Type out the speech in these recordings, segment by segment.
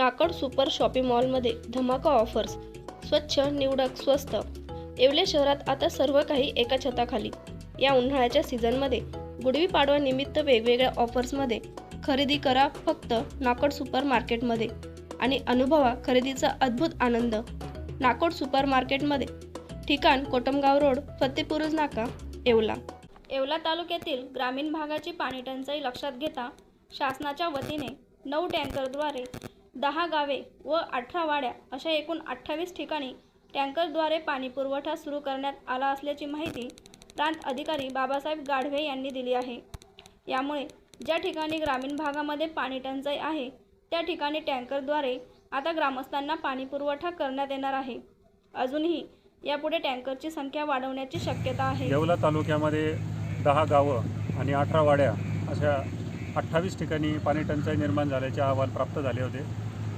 नाकड super shopping मॉलमध्ये धमाका offers. स्वच्छ निवडक स्वस्त. येवले शहरात आता सर्व काही एका छताखाली. या उन्हाळ्याच्या सीझनमध्ये गुडवी निमित्त वेगवेगळ्या ऑफर्समध्ये खरेदी करा फक्त नाकड सुपर मार्केटमध्ये आणि अनुभवा खरेदीचा अद्भुत आनंद. नाकोड सुपर मार्केटमध्ये ठिकाण कोटमगाव रोड फतेपुरुज नाका येवला. येवला तालुक्यातील ग्रामीण भागाची पाणी टंचाई लक्षात घेता शासनाच्या वतीने नऊ टँकरद्वारे दहा गावे व अठरा वाड्या अशा एकूण अठ्ठावीस ठिकाणी टँकरद्वारे पाणीपुरवठा सुरू करण्यात आला असल्याची माहिती प्रांत अधिकारी बाबासाहेब गाढवे यांनी दिली आहे. यामुळे ज्या ठिकाणी ग्रामीण भागामध्ये पाणी टंचाई आहे त्या ठिकाणी टँकरद्वारे आता ग्रामस्थांना पाणीपुरवठा करण्यात येणार आहे. अजूनही यापुढे टँकरची संख्या वाढवण्याची शक्यता आहे. येवला तालुक्यामध्ये दहा गावं आणि अठरा वाड्या अशा अठ्ठावीस ठिकाणी पाणी टंचाई निर्माण झाल्याचे अहवाल प्राप्त झाले होते.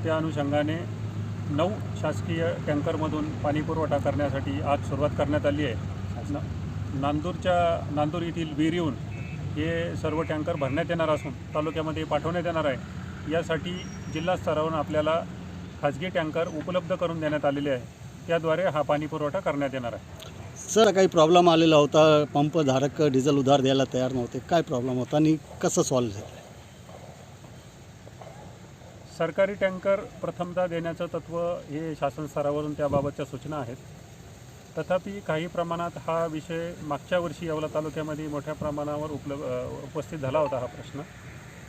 त्या अनुषंगाने नऊ शासकीय टँकरमधून पाणीपुरवठा करण्यासाठी आज सुरुवात करण्यात आली आहे. न नांदूरच्या नांदूर येथील विहिरीहून हे सर्व टँकर भरण्यात येणार असून तालुक्यामध्ये पाठवण्यात येणार आहे. यासाठी जिल्हा स्तरावरून आपल्याला खाजगी टँकर उपलब्ध करून देण्यात आलेले आहे. त्याद्वारे हा पाणीपुरवठा करण्यात येणार आहे. सर काही प्रॉब्लेम आलेला होता. पंपधारक डिझेल उधार द्यायला तयार नव्हते. काय प्रॉब्लेम होता आणि कसं सॉल्व्ह झालं? सरकारी टँकर प्रथमता देण्याचं तत्त्व हे शासन स्तरावरून त्याबाबतच्या सूचना आहेत. तथापि काही प्रमाणात हा विषय मागच्या वर्षी येवला तालुक्यामध्ये मोठ्या प्रमाणावर उपलब्ध उपस्थित झाला होता हा प्रश्न.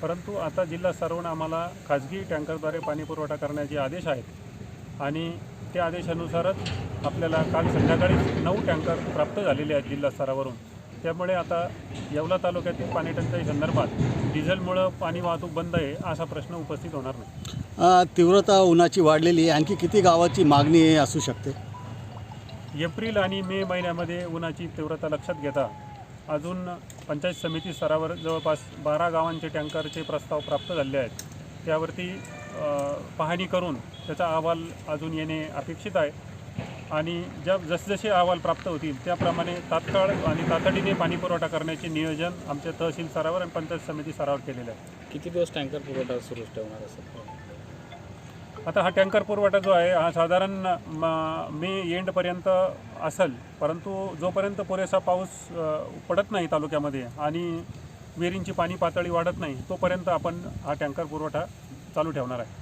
परंतु आता जिल्हा स्तरावरून आम्हाला खाजगी टँकरद्वारे पाणीपुरवठा करण्याचे आदेश आहेत आणि त्या आदेशानुसारच आपल्याला काल संध्याकाळी नऊ टँकर प्राप्त झालेले आहेत जिल्हा स्तरावरून. त्यामुळे आता येवला तालुक्यातील पाणी टंचाई संदर्भात डिझेलमुळं पाणी वाहतूक बंद आहे असा प्रश्न उपस्थित होणार नाही. तीव्रता उन्हाची वाढलेली आहे. आणखी किती गावाची मागणी असू शकते? एप्रिल आणि मे महिन्यामध्ये उन्हाची तीव्रता लक्षात घेता अजून पंचायत समिती स्तरावर जवळपास बारा गावांचे टँकरचे प्रस्ताव प्राप्त झाले आहेत. त्यावरती पाहणी करून त्याचा अहवाल अजून येणे अपेक्षित आहे. आणि ज्या जसजसे अहवाल प्राप्त होतील त्याप्रमाणे तात्काळ आणि तातडीने पाणीपुरवठा करण्याचे नियोजन आमच्या तहसील स्तरावर आणि पंचायत समिती स्तरावर केलेलं आहे. किती दिवस टँकर पुरवठा सुरू ठेवणार असेल आता हा टँकर पुरवठा जो आहे हा साधारण म- मे एंडपर्यंत असेल परंतु जोपर्यंत पुरेसा पाऊस पडत नाही तालुक्यामध्ये आणि विहिरींची पाणी पातळी वाढत नाही तोपर्यंत आपण हा टँकर पुरवठा चालू ठेवणार आहे.